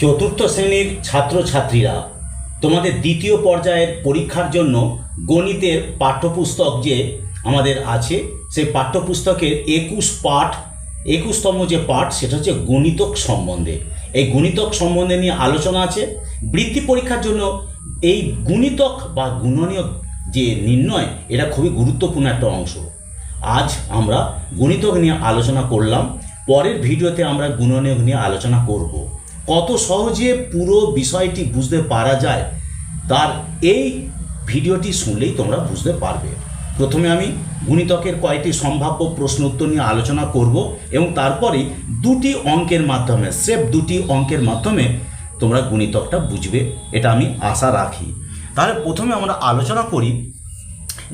চতুর্থ শ্রেণির ছাত্রছাত্রীরা তোমাদের দ্বিতীয় পর্যায়ের পরীক্ষার জন্য গণিতের পাঠ্যপুস্তক যে আমাদের আছে, সেই পাঠ্যপুস্তকের একুশ পাঠ, একুশতম যে পাঠ সেটা হচ্ছে গণিতক সম্বন্ধে। এই গণিতক সম্বন্ধে নিয়ে আলোচনা আছে। বৃত্তি পরীক্ষার জন্য এই গুণিতক বা গুণনীয় যে নির্ণয়, এটা খুবই গুরুত্বপূর্ণ একটা অংশ। আজ আমরা গণিতক নিয়ে আলোচনা করলাম। পরের ভিডিওতে আমরা গুণনীয়ক নিয়ে আলোচনা করব। কত সহজে পুরো বিষয়টি বুঝতে পারা যায়, তার এই ভিডিওটি শুনলেই তোমরা বুঝতে পারবে। প্রথমে আমি গুণিতকের কয়েকটি সম্ভাব্য প্রশ্ন উত্তর নিয়ে আলোচনা করব এবং তারপরেই দুটি অঙ্কের মাধ্যমে সেফ দুটি অঙ্কের মাধ্যমে তোমরা গুণিতকটা বুঝবে, এটা আমি আশা রাখি। তাহলে প্রথমে আমরা আলোচনা করি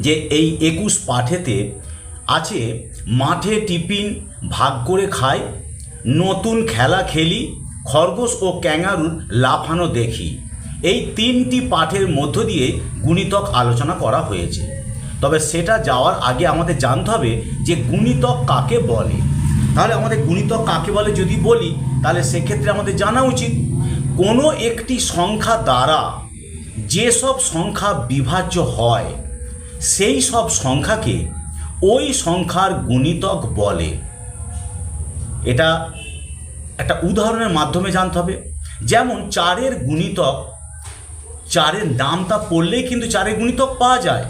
যে এই একুশ পাঠেতে আছে, মাঠে টিফিন ভাগ করে খায় নতুন খেলা খেলি খরগোশ ও ক্যাঙ্গারুর লাফানো দেখি। এই তিনটি পাঠের মধ্য দিয়ে গুণিতক আলোচনা করা হয়েছে। তবে সেটা যাওয়ার আগে আমাদের জানতে হবে যে গুণিতক কাকে বলে। তাহলে আমাদের গুণিতক কাকে বলে যদি বলি, তাহলে সেক্ষেত্রে আমাদের জানা উচিত। কোনো একটি সংখ্যা দ্বারা যেসব সংখ্যা বিভাজ্য হয়, সেই সব সংখ্যাকে ওই সংখ্যার গুণিতক বলে। এটা একটা উদাহরণের মাধ্যমে জানতে হবে। যেমন চারের গুণিতক, চারের নামটা পড়লেই কিন্তু চারের গুণিতক পাওয়া যায়।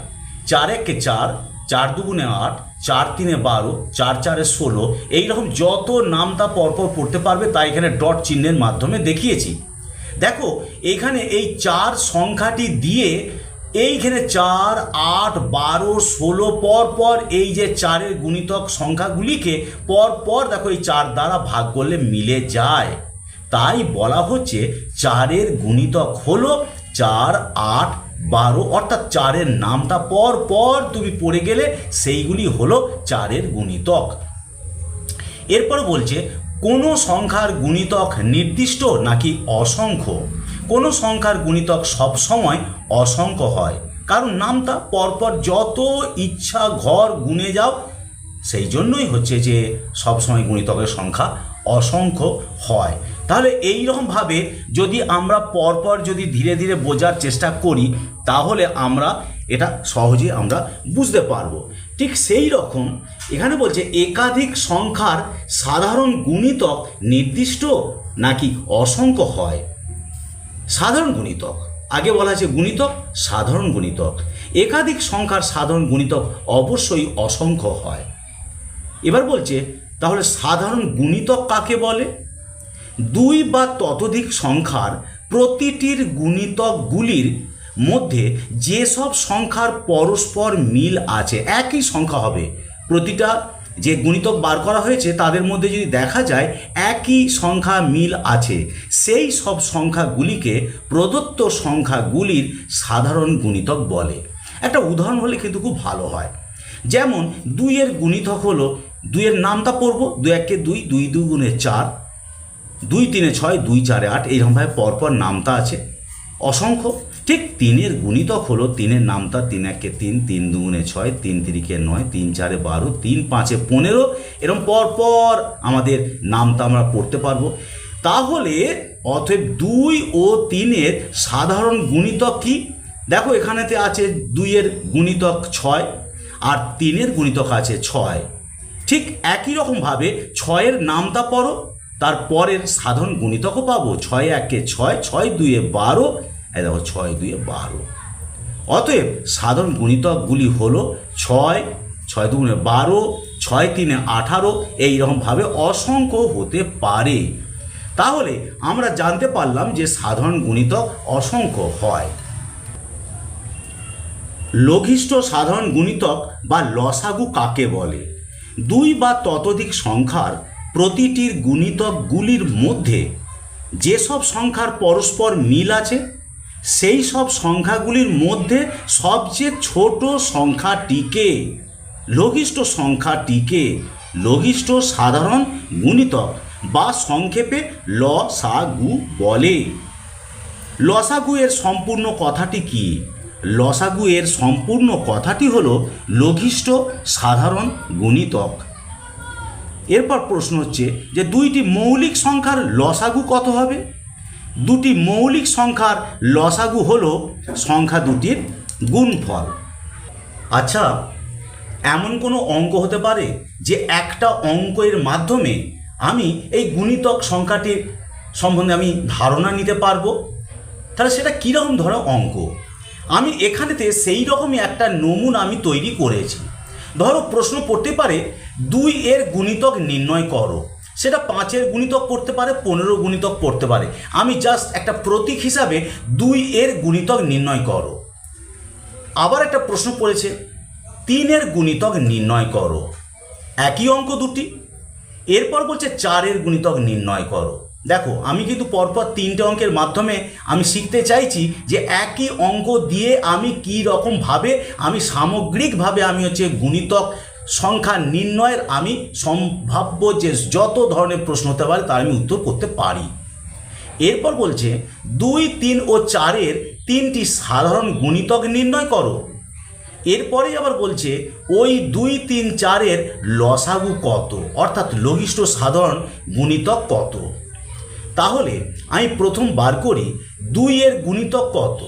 চার একে চার চার দুগুণে আট, চার তিনে বারো, চার চারে ষোলো, এইরকম যত নামটা পরপর পড়তে পারবে তা এখানে ডট চিহ্নের মাধ্যমে দেখিয়েছি। দেখো, এখানে এই চার সংখ্যাটি দিয়ে এইখানে চার, আট, বারো, ষোলো, পর পর এই যে চারের গুণিতক সংখ্যাগুলিকে পর পর দেখো এই চার দ্বারা ভাগ করলে মিলে যায়। তাই বলা হচ্ছে চারের গুণিতক হলো চার, আট, বারো, অর্থাৎ চারের নামটা পর পর তুমি পড়ে গেলে সেইগুলি হলো চারের গুণিতক। এরপর বলছে, কোনো সংখ্যার গুণিতক নির্দিষ্ট নাকি অসংখ্য? কোনো সংখ্যার গুণিতক সবসময় অসংখ্য হয়। কারণ নামটা পরপর যত ইচ্ছা ঘর গুনে যাও, সেই জন্যই হচ্ছে যে সবসময় গুণিতকের সংখ্যা অসংখ্য হয়। তাহলে এই রকমভাবে যদি আমরা পরপর যদি ধীরে ধীরে বোঝার চেষ্টা করি, তাহলে আমরা এটা সহজে আমরা বুঝতে পারব। ঠিক সেই রকম এখানে বলছে একাধিক সংখ্যার সাধারণ গুণিতক নির্দিষ্ট নাকি অসংখ্য হয়। সাধারণ গুণিতক। আগে বলা আছে গুণিতক, সাধারণ গুণিতক। একাধিক সংখ্যার সাধারণ গুণিতক অবশ্যই অসংখ্য হয়। এবার বলছে, তাহলে সাধারণ গুণিতক কাকে বলে? দুই বা ততোধিক সংখ্যার প্রতিটির গুণিতকগুলির মধ্যে যেসব সংখ্যার পরস্পর মিল আছে, একই সংখ্যা হবে। প্রতিটা যে গুণিতক বার করা হয়েছে, তাদের মধ্যে যদি দেখা যায় একই সংখ্যা মিল আছে, সেই সব সংখ্যাগুলিকে প্রদত্ত সংখ্যাগুলির সাধারণ গুণিতক বলে। একটা উদাহরণ হলে কিন্তু খুব ভালো হয়। যেমন, দুইয়ের গুণিতক হলো, দুইয়ের নামটা পড়ব, দুই একে দুই দুই দুই গুণে চার, দুই তিনে ছয়, দুই চারে আট, এইরকমভাবে পরপর নামতা আছে। অসংখ্য। ঠিক তিনের গুণিতক হলো তিনের নামতা তিন একে তিন তিন দুগুণে ছয়, তিন তিরিকে নয়, তিন চারে বারো, তিন পাঁচে পনেরো। এরকম পরপর আমাদের নামতা আমরা পড়তে পারব। তাহলে অতএব দুই ও তিনের সাধারণ গুণিতক কি? দেখো এখানেতে আছে দুইয়ের গুণিতক ছয় আর তিনের গুণিতক আছে ছয়। ঠিক একই রকমভাবে ছয়ের নামটা পড়ো, তার পরের সাধারণ গুণিতকও পাবো। ছয় একে ছয় ছয় দুয়ে বারো এই দেখো ছয় দুয়ে বারো। অতএব সাধারণ গুণিতকগুলি হলো ছয় ছয় দুগুণে বারো, ছয় তিনে আঠারো, এইরকমভাবে অসংখ্য হতে পারে। তাহলে আমরা জানতে পারলাম যে সাধারণ গুণিতক অসংখ্য হয়। লঘিষ্ঠ সাধারণ গুণিতক বা লসাগু কাকে বলে? দুই বা ততোধিক সংখ্যার প্রতিটির গুণিতকগুলির মধ্যে যেসব সংখ্যার পরস্পর মিল আছে সেই সব সংখ্যাগুলির মধ্যে সবচেয়ে ছোট সংখ্যাটিকে, লঘিষ্ঠ সংখ্যাটিকে, লঘিষ্ঠ সাধারণ গুণিতক বা সংক্ষেপে ল, সা, গু বলে। লসাগু এর সম্পূর্ণ কথাটি কি? লসাগু এর সম্পূর্ণ কথাটি হলো লঘিষ্ঠ সাধারণ গুণিতক। এরপর প্রশ্ন হচ্ছে যে দুইটি মৌলিক সংখ্যার লসাগু কত হবে? দুটি মৌলিক সংখ্যার লসাগু হল সংখ্যা দুটির গুণফল। আচ্ছা এমন কোনো অঙ্ক হতে পারে যে একটা অঙ্কের মাধ্যমে আমি এই গুণিতক সংখ্যাটির সম্বন্ধে আমি ধারণা নিতে পারব? তাহলে সেটা কীরকম ধরো অঙ্ক? আমি এখানেতে সেই রকমই একটা নমুনা আমি তৈরি করেছি। ধরো প্রশ্ন পড়তে পারে, দুই এর গুণিতক নির্ণয় করো। সেটা পাঁচের গুণিতক পড়তে পারে, পনেরো গুণিতক পড়তে পারে। আমি জাস্ট একটা প্রতীক হিসাবে দুই এর গুণিতক নির্ণয় করো। আবার একটা প্রশ্ন পড়েছে, তিনের গুণিতক নির্ণয় করো। একই অঙ্ক দুটি। এরপর বলছে চারের গুণিতক নির্ণয় করো। দেখো, আমি কিন্তু পরপর তিনটে অঙ্কের মাধ্যমে আমি শিখতে চাইছি যে একই অঙ্ক দিয়ে আমি কী রকমভাবে, আমি সামগ্রিকভাবে আমি হচ্ছে গুণিতক সংখ্যা নির্ণয়ের আমি সম্ভাব্য যে যত ধরনের প্রশ্ন হতে পারে তার আমি উত্তর করতে পারি। এরপর বলছে, দুই, তিন ও চারের তিনটি সাধারণ গুণিতক নির্ণয় করো। এরপরেই আবার বলছে, ওই দুই, তিন, চারের লসাগু কত? অর্থাৎ লঘিষ্ঠ সাধারণ গুণিতক কত? তাহলে আমি প্রথম বার করি, দুইয়ের গুণিতক কত?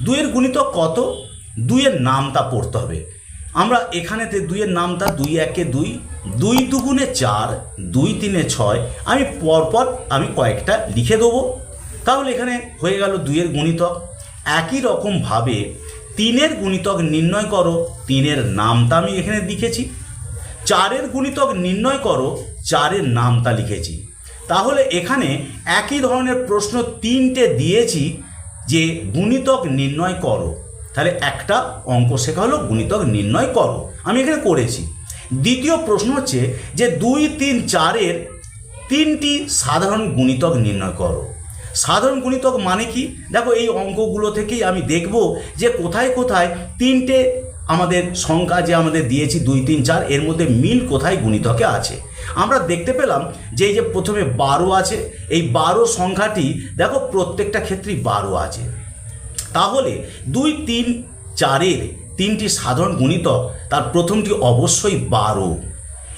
দুইয়ের গুণিতক কত? দুইয়ের নামটা পড়তে হবে। আমরা এখানেতে দুইয়ের নামটা দুই একে দুই দুই দুগুণে চার, দুই তিনে ছয়, আমি পরপর আমি কয়েকটা লিখে দেবো। তাহলে এখানে হয়ে গেল দুইয়ের গুণিতক। একই রকমভাবে তিনের গুণিতক নির্ণয় করো, তিনের নামটা আমি এখানে লিখেছি। চারের গুণিতক নির্ণয় করো, চারের নামটা লিখেছি। তাহলে এখানে একই ধরনের প্রশ্ন তিনটে দিয়েছি যে গুণিতক নির্ণয় করো। তাহলে একটা অঙ্ক শেখা হলো, গুণিতক নির্ণয় করো। আমি এখানে করেছি। দ্বিতীয় প্রশ্ন হচ্ছে যে দুই, তিন, চারের তিনটি সাধারণ গুণিতক নির্ণয় করো। সাধারণ গুণিতক মানে কি? দেখো এই অঙ্কগুলো থেকেই আমি দেখব যে কোথায় কোথায় তিনটে আমাদের সংখ্যা যে আমাদের দিয়েছি, দুই, তিন, চার, এর মধ্যে মিল কোথায় গুণিতকে আছে। আমরা দেখতে পেলাম যে এই যে প্রথমে বারো আছে, এই বারো সংখ্যাটি দেখো প্রত্যেকটা ক্ষেত্রেই বারো আছে। তাহলে দুই তিন চারের তিনটি সাধারণ গুণিতক তার প্রথমটি অবশ্যই বারো।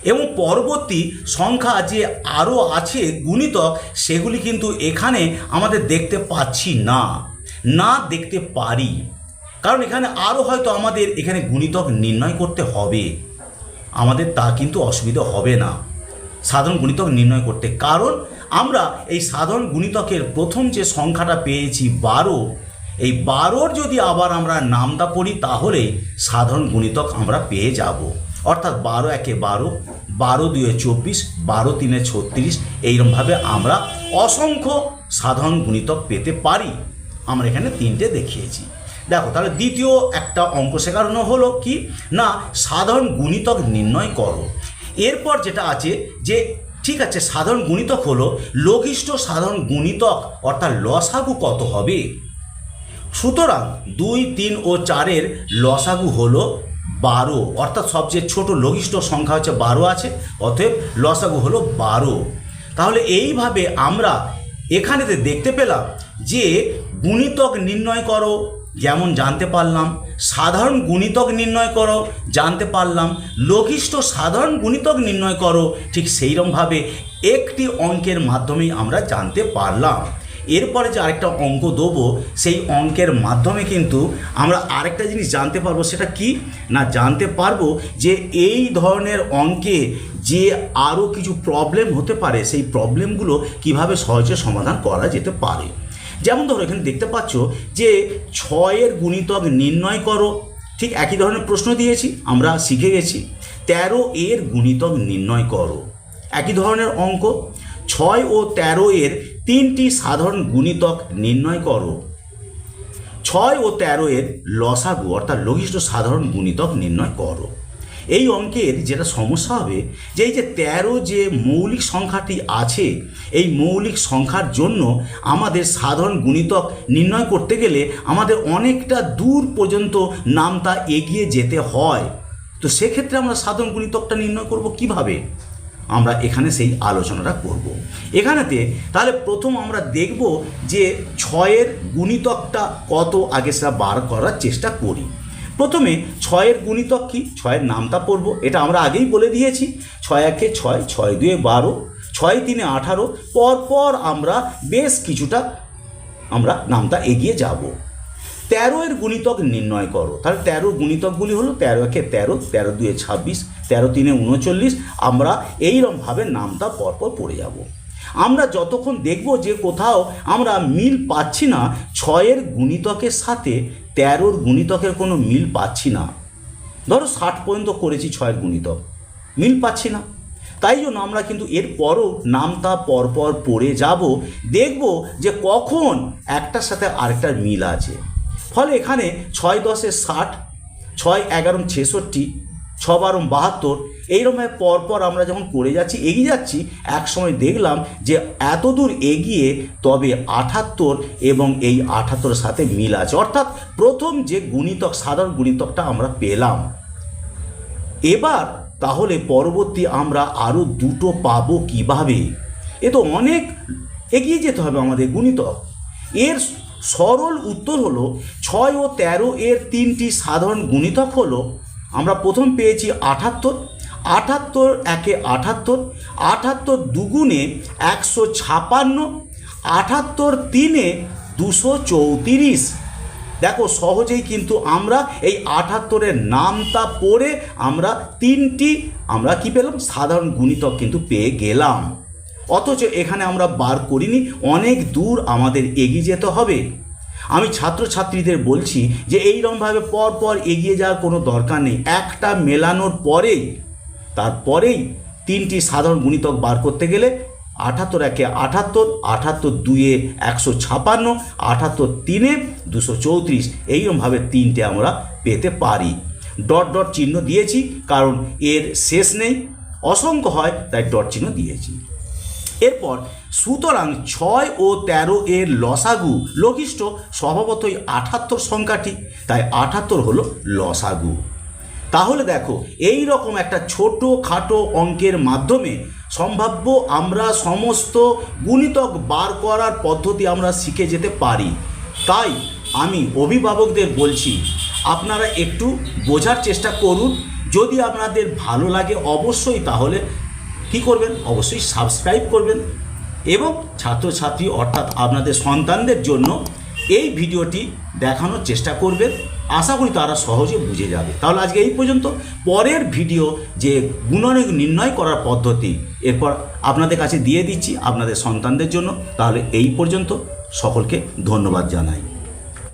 এবং পরবর্তী সংখ্যা যে আরও আছে গুণিতক, সেগুলি কিন্তু এখানে আমাদের দেখতে পাচ্ছি না। না দেখতে পারি। কারণ এখানে আরও হয়তো আমাদের এখানে গুণিতক নির্ণয় করতে হবে। আমাদের তা কিন্তু অসুবিধা হবে না। সাধারণ গুণিতক নির্ণয় করতে। কারণ আমরা এই সাধারণ গুণিতকের প্রথম যে সংখ্যাটা পেয়েছি বারো এই বারোর যদি আবার আমরা নামটা পড়ি, তাহলে সাধারণ গুণিতক আমরা পেয়ে যাব। অর্থাৎ বারো একে বারো বারো দুয়ে চব্বিশ, বারো তিনে ছত্রিশ এইরকমভাবে আমরা অসংখ্য সাধারণ গুণিতক পেতে পারি। আমরা এখানে তিনটে দেখিয়েছি। দেখো, তাহলে দ্বিতীয় একটা অঙ্ক শেখানো হলো কি? না, সাধারণ গুণিতক নির্ণয় করো। এরপর যেটা আছে যে, ঠিক আছে, সাধারণ গুণিতক হলো, লঘিষ্ঠ সাধারণ গুণিতক, অর্থাৎ লসাগু কত হবে? সুতরাং দুই, তিন ও চারের লসাগু হলো বারো। অর্থাৎ সবচেয়ে ছোট লঘিষ্ঠ সংখ্যা হচ্ছে বারো আছে, অতএব লসাগু হলো বারো। তাহলে এইভাবে আমরা এখানেতে দেখতে পেলাম যে গুণিতক নির্ণয় করো, যেমন জানতে পারলাম। সাধারণ গুণিতক নির্ণয় করো, জানতে পারলাম। লঘিষ্ঠ সাধারণ গুণিতক নির্ণয় করো, ঠিক সেইরকমভাবে একটি অঙ্কের মাধ্যমেই আমরা জানতে পারলাম। এরপরে যে আরেকটা অঙ্ক দেবো, সেই অঙ্কের মাধ্যমে কিন্তু আমরা আরেকটা জিনিস জানতে পারব, সেটা কি? না, জানতে পারব যে এই ধরনের অঙ্কে যে আরও কিছু প্রবলেম হতে পারে, সেই প্রবলেমগুলো কীভাবে সহজে সমাধান করা যেতে পারে। যেমন ধরো, এখানে দেখতে পাচ্ছ যে ছয়ের গুণিতক নির্ণয় করো। ঠিক একই ধরনের প্রশ্ন দিয়েছি, আমরা শিখে গেছি। তেরো এর গুণিতক নির্ণয় করো। একই ধরনের অঙ্ক। ছয় ও তেরো এর তিনটি সাধারণ গুণিতক নির্ণয় করো। ছয় ও তেরো এর লসাগু, অর্থাৎ লঘিষ্ঠ সাধারণ গুণিতক নির্ণয় করো। এই অঙ্কের যেটা সমস্যা হবে, যে এই যে তেরো যে মৌলিক সংখ্যাটি আছে, এই মৌলিক সংখ্যার জন্য আমাদের সাধারণ গুণিতক নির্ণয় করতে গেলে আমাদের অনেকটা দূর পর্যন্ত নামটা এগিয়ে যেতে হয়। তো সেক্ষেত্রে আমরা সাধারণ গুণিতকটা নির্ণয় করব কীভাবে? আমরা এখানে সেই আলোচনাটা করব। এখানেতে তাহলে প্রথম আমরা দেখব যে ছয়ের গুণিতকটা কত আগে সেটা বার করার চেষ্টা করি। প্রথমে ছয়ের গুণিতক কি? ছয়ের নামটা পড়ব। এটা আমরা আগেই বলে দিয়েছি। ছয় একে ছয় ছয় দুয়ে বারো, ছয় তিনে আঠারো, পরপর আমরা বেশ কিছুটা আমরা নামটা এগিয়ে যাব। তেরো এর গুণিতক নির্ণয় করো। তাহলে তেরো গুণিতকগুলি হলো তেরো একে তেরো তেরো দুয়ে ছাব্বিশ তেরো তিনে উনচল্লিশ, আমরা এইরকমভাবে নামটা পরপর পড়ে যাব। আমরা যতক্ষণ দেখব যে কোথাও আমরা মিল পাচ্ছি না, ছয়ের গুণিতকের সাথে তেরোর গুণিতকের কোনো মিল পাচ্ছি না। ধরো ষাট পর্যন্ত করেছি ছয়ের গুণিতক, মিল পাচ্ছি না। তাই জন্য আমরা কিন্তু এরপরও নামটা পরপর পড়ে যাব, দেখব যে কখন একটার সাথে আরেকটার মিল আছে। ফলে এখানে ছয় দশে ষাট, ছয় এগারো ছেষট্টি ছ বারো বাহাত্তর এইরকমভাবে পরপর আমরা যখন করে যাচ্ছি, এগিয়ে যাচ্ছি এক সময় দেখলাম যে এত দূর এগিয়ে তবে আঠাত্তর এবং এই আঠাত্তরের সাথে মিল আছে। অর্থাৎ প্রথম যে গুণিতক, সাধারণ গুণিতকটা আমরা পেলাম। এবার তাহলে পরবর্তী আমরা আরও দুটো পাবো কীভাবে? এ তো অনেক এগিয়ে যেতে হবে আমাদের গুণিতক। এর সরল উত্তর হলো, ছয় ও তেরো এর তিনটি সাধারণ গুণিতক হলো আমরা প্রথম পেয়েছি আটাত্তর আটাত্তর একে আটাত্তর আটাত্তর দুগুণে একশো ছাপান্ন, আটাত্তর তিনে দুশো চৌত্রিশ। দেখো, সহজেই কিন্তু আমরা এই আটাত্তরের নামটা পড়ে আমরা তিনটি, আমরা কি পেলাম? সাধারণ গুণিতক কিন্তু পেয়ে গেলাম। অথচ এখানে আমরা বার করিনি, অনেক দূর আমাদের এগিয়ে যেতে হবে। আমি ছাত্রছাত্রীদের বলছি যে এইরকমভাবে পর পর এগিয়ে যাওয়ার কোনো দরকার নেই। একটা মেলানোর পরেই, তারপরেই তিনটি সাধারণ গুণিতক বার করতে গেলে আটাত্তর একে আটাত্তর আটাত্তর দুয়ে একশো ছাপান্ন আটাত্তর তিনে দুশো চৌত্রিশ। এইরকমভাবে তিনটে আমরা পেতে পারি। ডট ডট চিহ্ন দিয়েছি, কারণ এর শেষ নেই। অসংখ্য হয়, তাই ডট চিহ্ন দিয়েছি। এরপর সুতরাং ছয় ও তেরো এর লসাগু লঘিষ্ঠ স্বভাবতই আঠাত্তর সংখ্যাটি, তাই আঠাত্তর হলো লসাগু। তাহলে দেখো, এই রকম একটা ছোট খাটো অঙ্কের মাধ্যমে সম্ভাব্য আমরা সমস্ত গুণিতক বার করার পদ্ধতি আমরা শিখে যেতে পারি। তাই আমি অভিভাবকদের বলছি, আপনারা একটু বোঝার চেষ্টা করুন। যদি আপনাদের ভালো লাগে অবশ্যই তাহলে কি করবেন? অবশ্যই সাবস্ক্রাইব করবেন। এবং ছাত্রছাত্রী অর্থাৎ আপনাদের সন্তানদের জন্য এই ভিডিওটি দেখানোর চেষ্টা করবেন। আশা করি তারা সহজে বুঝে যাবে। তাহলে আজকে এই পর্যন্ত। পরের ভিডিও যে গুণনীয় নির্ণয় করার পদ্ধতি, এরপর আপনাদের কাছে দিয়ে দিচ্ছি আপনাদের সন্তানদের জন্য। তাহলে এই পর্যন্ত সকলকে ধন্যবাদ জানাই।